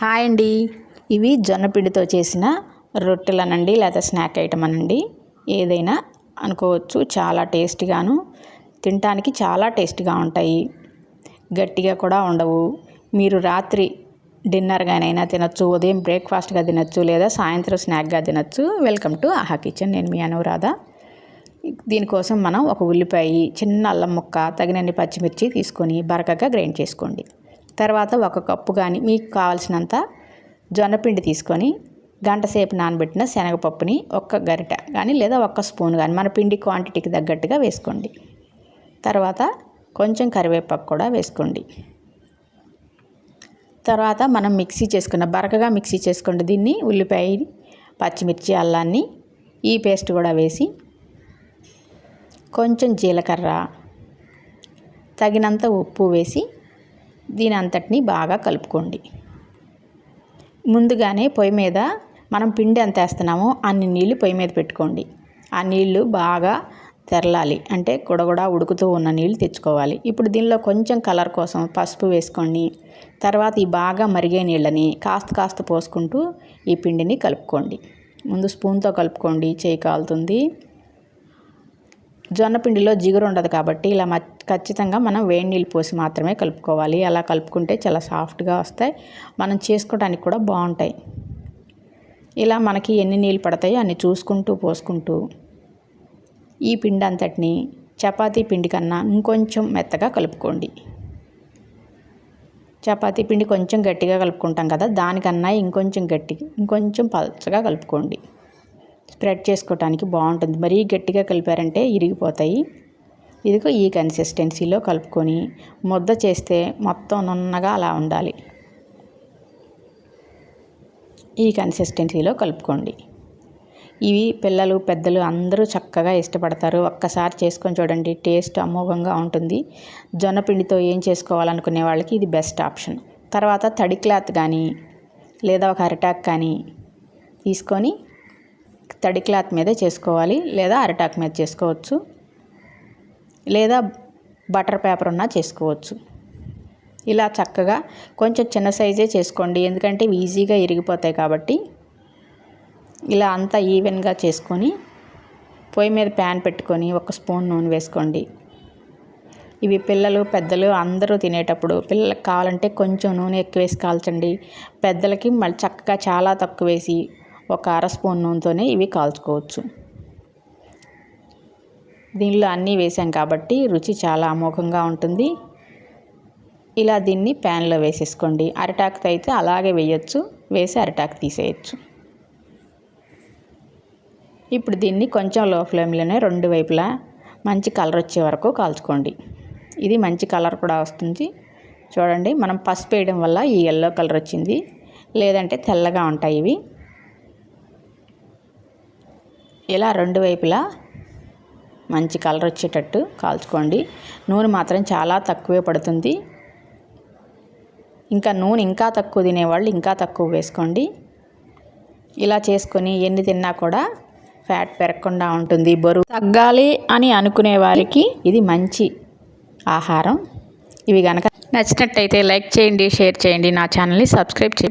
Hi అండి. ఇవి జొన్నపిండితో చేసిన రొట్టెలనండి లేదా స్నాక్ ఐటమ్ అనండి ఏదైనా అనుకోవచ్చు చాలా టేస్టీగాను తినటానికి చాలా టేస్టీగా ఉంటాయి. గట్టిగా కూడా ఉండవు. మీరు రాత్రి డిన్నర్గానైనా తినచ్చు ఉదయం బ్రేక్ఫాస్ట్గా తినచ్చు లేదా సాయంత్రం స్నాక్గా తినచ్చు. Welcome to Aha kitchen. నేను మీ అనురాధ. దీనికోసం మనం ఒక ఉల్లిపాయ చిన్న అల్లం ముక్క తగినన్ని పచ్చిమిర్చి తీసుకొని బరకగా గ్రైండ్ చేసుకోండి. తర్వాత ఒక కప్పు కానీ మీకు కావాల్సినంత జొన్నపిండి తీసుకొని గంట సేపు నానబెట్టిన శనగపప్పుని ఒక్క గరిట కానీ లేదా ఒక్క స్పూన్ కానీ మన పిండి క్వాంటిటీకి తగ్గట్టుగా వేసుకోండి. తర్వాత కొంచెం కరివేపాకు కూడా వేసుకోండి. తర్వాత మనం మిక్సీ చేసుకున్న బరకగా మిక్సీ చేసుకోండి దీన్ని ఉల్లిపాయ పచ్చిమిర్చి అల్లాన్ని ఈ పేస్ట్ కూడా వేసి కొంచెం జీలకర్ర తగినంత ఉప్పు వేసి దీని అంతటిని బాగా కలుపుకోండి. ముందుగానే పొయ్యి మీద మనం పిండి ఎంత వేస్తున్నామో అన్ని నీళ్ళు పొయ్యి మీద పెట్టుకోండి. ఆ నీళ్ళు బాగా తెరలాలి. అంటే గుడగుడ ఉడుకుతూ ఉన్న నీళ్ళు తెచ్చుకోవాలి. ఇప్పుడు దీనిలో కొంచెం కలర్ కోసం పసుపు వేసుకోండి తర్వాత ఈ బాగా మరిగే నీళ్ళని కాస్త కాస్త పోసుకుంటూ ఈ పిండిని కలుపుకోండి. ముందు స్పూన్తో కలుపుకోండి. చేయి కాలుతుంది. జొన్న పిండిలో జిగురు ఉండదు కాబట్టి ఇలా ఖచ్చితంగా మనం వేడి నీళ్ళు పోసి మాత్రమే కలుపుకోవాలి. అలా కలుపుకుంటే చాలా సాఫ్ట్గా వస్తాయి. మనం చేసుకోవడానికి కూడా బాగుంటాయి. ఇలా మనకి ఎన్ని నీళ్ళు పడతాయో అన్ని చూసుకుంటూ పోసుకుంటూ ఈ పిండి అంతటిని చపాతీ పిండి కన్నా ఇంకొంచెం మెత్తగా కలుపుకోండి. చపాతీ పిండి కొంచెం గట్టిగా కలుపుకుంటాం కదా దానికన్నా ఇంకొంచెం గట్టి ఇంకొంచెం పలచగా కలుపుకోండి. స్ప్రెడ్ చేసుకోవటానికి బాగుంటుంది. మరీ గట్టిగా కలిపారంటే ఇరిగిపోతాయి. ఇదిగో ఈ కన్సిస్టెన్సీలో కలుపుకొని ముద్ద చేస్తే మొత్తం నున్నగా అలా ఉండాలి. ఈ కన్సిస్టెన్సీలో కలుపుకోండి. ఇవి పిల్లలు పెద్దలు అందరూ చక్కగా ఇష్టపడతారు. ఒక్కసారి చేసుకొని చూడండి టేస్ట్ అమోఘంగా ఉంటుంది. జొన్న పిండితో ఏం చేసుకోవాలనుకునే వాళ్ళకి ఇది బెస్ట్ ఆప్షన్. తర్వాత తడి క్లాత్ కానీ లేదా ఒక అరిటాక్ కానీ తీసుకొని తడి క్లాత్ మీదే చేసుకోవాలి లేదా అరిటాక్ మీద చేసుకోవచ్చు లేదా బటర్ పేపర్ ఉన్నా చేసుకోవచ్చు. ఇలా చక్కగా కొంచెం చిన్న సైజే చేసుకోండి. ఎందుకంటే ఈజీగా ఇరిగిపోతాయి కాబట్టి ఇలా అంతా ఈవెన్గా చేసుకొని పొయ్యి మీద ప్యాన్ పెట్టుకొని ఒక స్పూన్ నూనె వేసుకోండి. ఇవి పిల్లలు పెద్దలు అందరూ తినేటప్పుడు పిల్లలకు కావాలంటే కొంచెం నూనె ఎక్కువ వేసి కాల్చండి. పెద్దలకి మళ్ళీ చక్కగా చాలా తక్కువ వేసి ఒక అర స్పూన్ నూనెతోనే ఇవి కాల్చుకోవచ్చు. దీనిలో అన్నీ వేసాం కాబట్టి రుచి చాలా అమోఘంగా ఉంటుంది. ఇలా దీన్ని ప్యాన్లో వేసేసుకోండి. అరిటాకుతో అయితే అలాగే వేయచ్చు. వేసి అరిటాకు తీసేయచ్చు. ఇప్పుడు దీన్ని కొంచెం లో ఫ్లేమ్లోనే రెండు వైపులా మంచి కలర్ వచ్చే వరకు కాల్చుకోండి. ఇది మంచి కలర్ కూడా వస్తుంది. చూడండి మనం పసుపు వేయడం వల్ల ఈ ఎల్లో కలర్ వచ్చింది. లేదంటే తెల్లగా ఉంటాయి ఇవి. ఇలా రెండు వైపులా మంచి కలర్ వచ్చేటట్టు కాల్చుకోండి. నూనె మాత్రం చాలా తక్కువే పడుతుంది. ఇంకా నూనె ఇంకా తక్కువ తినేవాళ్ళు ఇంకా తక్కువ వేసుకోండి. ఇలా చేసుకొని ఎన్ని తిన్నా కూడా ఫ్యాట్ పెరగకుండా ఉంటుంది. బరువు తగ్గాలి అని అనుకునే వారికి ఇది మంచి ఆహారం. ఇవి కనుక నచ్చినట్టయితే లైక్ చేయండి షేర్ చేయండి. నా ఛానల్ని సబ్స్క్రైబ్ చేయండి.